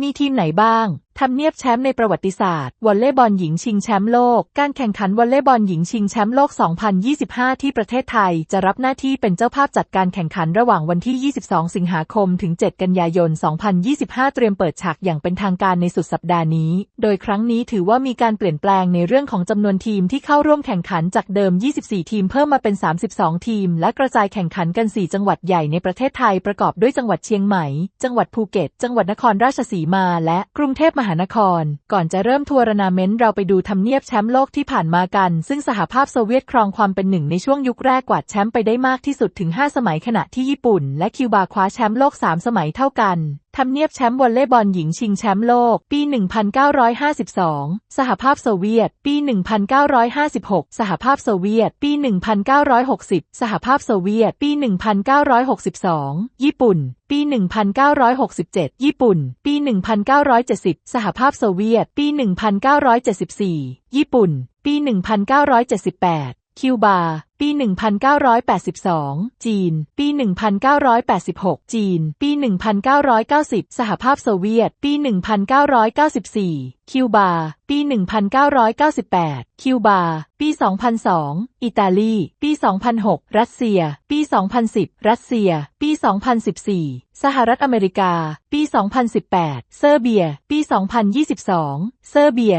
มีทีมไหนบ้าง ทำเนียบแชมป์ในประวัติศาสตร์วอลเลย์บอลหญิงชิงแชมป์โลก การแข่งขันวอลเลย์บอลหญิงชิงแชมป์โลก 2025 ที่ประเทศไทย จะรับหน้าที่เป็นเจ้าภาพจัดการแข่งขันระหว่างวันที่ 22 สิงหาคม ถึง 7 กันยายน 2025 เตรียมเปิดฉากอย่างเป็นทางการในสุดสัปดาห์นี้ โดยครั้งนี้ถือว่ามีการเปลี่ยนแปลงในเรื่องของจำนวนทีมที่เข้าร่วมแข่งขันจากเดิม 24 ทีมเพิ่มมาเป็น 32 ทีม และกระจายแข่งขันกัน 4 จังหวัดใหญ่ในประเทศไทยประกอบด้วยจังหวัดเชียงใหม่ จังหวัดภูเก็ต จังหวัดนครราชสีมา และกรุงเทพมหานคร ก่อนจะเริ่มทัวร์นาเมนต์เราไปดูทำเนียบแชมป์โลกที่ผ่านมากัน ซึ่งสหภาพโซเวียตครองความเป็นหนึ่งในช่วงยุคแรกกวาดแชมป์ไปได้มากที่สุดถึง 5 สมัยขณะที่ญี่ปุ่น และคิวบาคว้าแชมป์โลก 3 สมัยเท่ากัน ทำเนียบแชมป์วอลเลย์บอลหญิงชิงแชมป์โลก ปี 1952 สหภาพโซเวียต ปี 1956 สหภาพโซเวียต ปี 1960 สหภาพโซเวียต ปี 1962 ญี่ปุ่น ปี 1967 ญี่ปุ่น ปี 1970 สหภาพโซเวียต ปี 1974 ญี่ปุ่น ปี 1978 คิวบา ปี 1982 จีน ปี 1986 จีน ปี 1990 สหภาพโซเวียต ปี 1994 คิวบา ปี 1998 คิวบา ปี 2002 อิตาลี ปี 2006 รัสเซีย ปี 2010 รัสเซีย ปี 2014 สหรัฐอเมริกา ปี 2018 เซอร์เบีย ปี 2022 เซอร์เบีย